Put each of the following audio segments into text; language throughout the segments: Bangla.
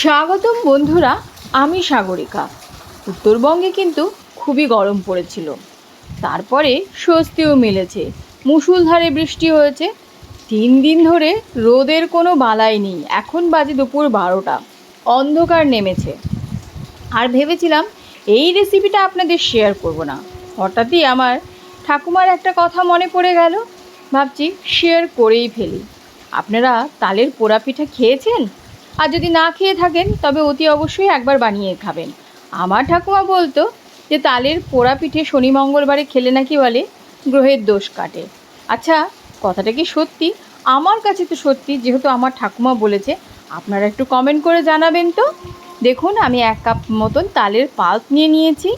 স্বাগতম বন্ধুরা, আমি সাগরিকা। উত্তরবঙ্গে কিন্তু খুবই গরম পড়েছিল। তারপরে স্বস্তিও মিলেছে। মুষলধারে বৃষ্টি হয়েছে। তিন দিন ধরে রোদের কোনো বালাই নেই। এখন বাজে দুপুর বারোটা। অন্ধকার নেমেছে। আর ভেবেছিলাম এই রেসিপিটা আপনাদের শেয়ার করব না। হঠাৎই আমার ঠাকুমার একটা কথা মনে পড়ে গেল। ভাবছি শেয়ার করেই ফেলি। আপনারা তালের পোড়া পিঠা খেয়েছেন? আর যদি না খেয়ে থাকেন, তবে অতি অবশ্যই একবার বানিয়ে খাবেন। আমার ঠাকুমা বলতো যে, তালের পোড়া পিঠে শনি মঙ্গলবারে খেলে নাকি বলে, গ্রহের দোষ কাটে। আচ্ছা কথাটা কি সত্যি? আমার কাছে তো সত্যি, যেহেতু আমার ঠাকুমা বলেছে, আপনারা একটু কমেন্ট করে জানাবেন তো। দেখুন, আমি এক কাপ মতন তালের পাল্প নিয়ে নিয়েছি।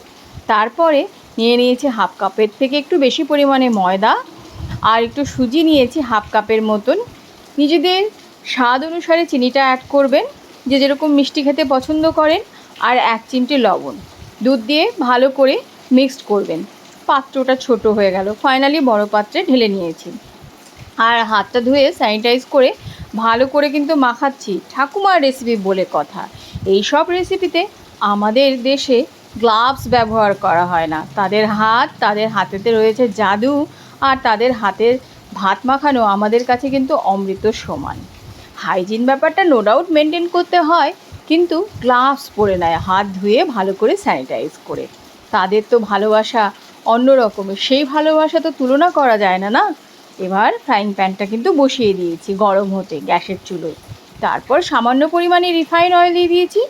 তারপরে নিয়ে নিয়েছি হাফ কাপের থেকে একটু বেশি পরিমাণে ময়দা। আর একটু সুজি নিয়েছি হাফ কাপের মতন। নিজেদের স্বাদ অনুসারে চিনিটা অ্যাড করবেন। যে যেরকম মিষ্টি খেতে পছন্দ করেন, আর এক চিমটে লবণ। দুধ দিয়ে ভালো করে মিক্সড করবেন। পাত্রটা ছোট হয়ে গেল। ফাইনালি বড় পাত্রে ঢেলে নিয়েছি। আর হাতটা ধুয়ে স্যানিটাইজ করে ভালো করে কিন্তু মাখাচ্ছি। ঠাকুমার রেসিপি বলে কথা। এই সব রেসিপিতে আমাদের দেশে গ্লাভস ব্যবহার করা হয় না। তাদের হাত তাদের হাতেতে রয়েছে জাদু, আর তাদের হাতের ভাত মাখানো আমাদের কাছে কিন্তু অমৃত সমান। হাইজিন ব্যাপারটা নো ডাউট মেনটেন করতে হয়, কিন্তু গ্লাভস পরে নেয়, হাত ধুয়ে ভালো করে স্যানিটাইজ করে। তাদের তো ভালোবাসা অন্য রকমের, সেই ভালোবাসা তো তুলনা করা যায় না না? এবার ফ্রাইং প্যানটা কিন্তু বসিয়ে দিয়েছি, গরম হতে, গ্যাসের চুলোয়। তারপর সামান্য পরিমাণে রিফাইন অয়েল দিয়ে দিয়েছি।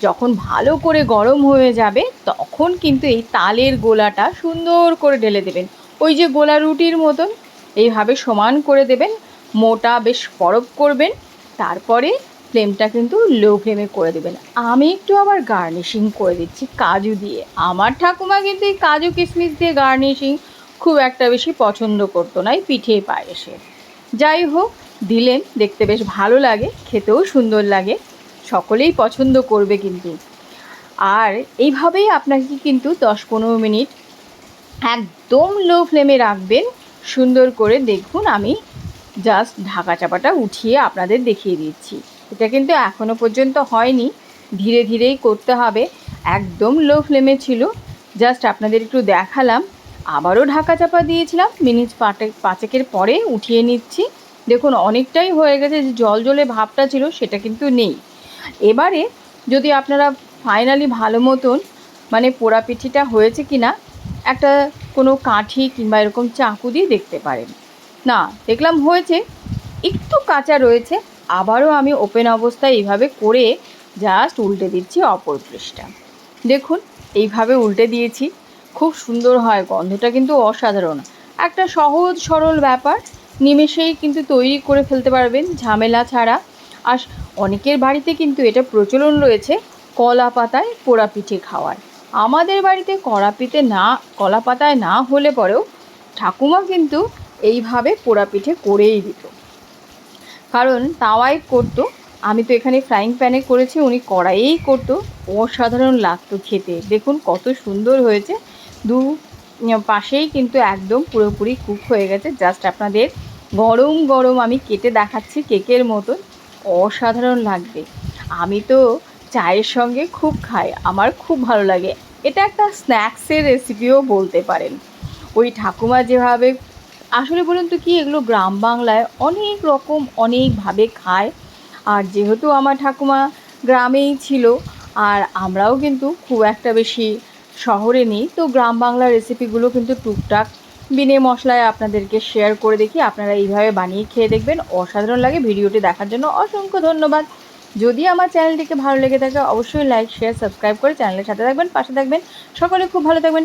যখন ভালো করে গরম হয়ে যাবে, তখন কিন্তু এই তালের গোলাটা সুন্দর করে ঢেলে দেবেন। ওই যে গোলা রুটির মতন, এইভাবে সমান করে দেবেন। মোটা বেশ বরফ করবেন, তারপরে ফ্লেমটা কিন্তু লো ফ্লেমে করে দেবেন। আমি একটু আবার গার্নিশিং করে দিচ্ছি কাজু দিয়ে। আমার ঠাকুমা কিন্তু এই কাজু কিশমিশ দিয়ে গার্নিশিং খুব একটা বেশি পছন্দ করতো না এই পিঠে পায়েসে। যাই হোক, দিলেন, দেখতে বেশ ভালো লাগে, খেতেও সুন্দর লাগে, সকলেই পছন্দ করবে কিন্তু। আর এইভাবেই আপনাকে কিন্তু দশ পনেরো মিনিট একদম লো ফ্লেমে রাখবেন, সুন্দর করে দেখুন আমি জাস্ট ঢাকা চাপাটা উঠিয়ে আপনাদের দেখিয়ে দিচ্ছি। এটা কিন্তু এখনও পর্যন্ত হয়নি। ধীরে ধীরেই করতে হবে। একদম লো ফ্লেমে ছিল। জাস্ট আপনাদের একটু দেখালাম। আবারও ঢাকা চাপা দিয়েছিলাম। মিনিট পাটে পাঁচেকের পরে উঠিয়ে নিচ্ছি। দেখুন, অনেকটাই হয়ে গেছে যে জল জলে ভাবটা ছিল, সেটা কিন্তু নেই। এবারে যদি আপনারা ফাইনালি ভালো মতন মানে পোড়া পিঠিটা হয়েছে কি না একটা কোনো কাঠি কিংবা এরকম চাকু দিয়ে দেখতে পারেন। না, দেখলাম হয়েছে। একটু কাঁচা রয়েছে, আবারও আমি ওপেন অবস্থায় এইভাবে করে জাস্ট উল্টে দিচ্ছি অপর পৃষ্ঠা। দেখুন, এইভাবে উল্টে দিয়েছি। খুব সুন্দর হয়, গন্ধটা কিন্তু অসাধারণ। একটা সহজ, সরল ব্যাপার, নিমেষেই কিন্তু তৈরি করে ফেলতে পারবেন, ঝামেলা ছাড়া। আর অনেকের বাড়িতে কিন্তু এটা প্রচলন রয়েছে, কলা পাতায় পোড়া পিঠে খাওয়ার। আমাদের বাড়িতে কড়া পিঠে না, কলা পাতায় না হলে পরেও ঠাকুমা কিন্তু এইভাবে পোড়া পিঠে করেই দিত। কারণ তাওয়াই করতো, আমি তো এখানে ফ্রাইং প্যানে করেছি, উনি কড়াইয়েই করতো, অসাধারণ লাগতো খেতে। দেখুন কত সুন্দর হয়েছে। দু পাশেই কিন্তু একদম পুরোপুরি কুক হয়ে গেছে। জাস্ট আপনাদের গরম গরম আমি কেটে দেখাচ্ছি কেকের মতন। অসাধারণ লাগবে। আমি তো চায়ের সঙ্গে খুব খাই, আমার খুব ভালো লাগে। এটা একটা স্ন্যাক্সের রেসিপিও বলতে পারেন। ওই ঠাকুমা যেভাবে আসলে বলুন তো কি, এগুলো গ্রাম বাংলায় অনেক রকম অনেকভাবে খায়। আর যেহেতু আমার ঠাকুমা গ্রামেই ছিল, আর আমরাও কিন্তু খুব একটা বেশি শহরে নেই, তো গ্রাম বাংলার রেসিপিগুলো কিন্তু টুকটাক বিনে মশলায় আপনাদেরকে শেয়ার করে দেখি। আপনারা এইভাবে বানিয়ে খেয়ে দেখবেন। অসাধারণ লাগে ভিডিওটি দেখার জন্য অসংখ্য ধন্যবাদ। যদি আমার চ্যানেলটিকে ভালো লেগে থাকে, অবশ্যই লাইক শেয়ার সাবস্ক্রাইব করে চ্যানেলের সাথে থাকবেন, পাশে থাকবেন। সকলে খুব ভালো থাকবেন।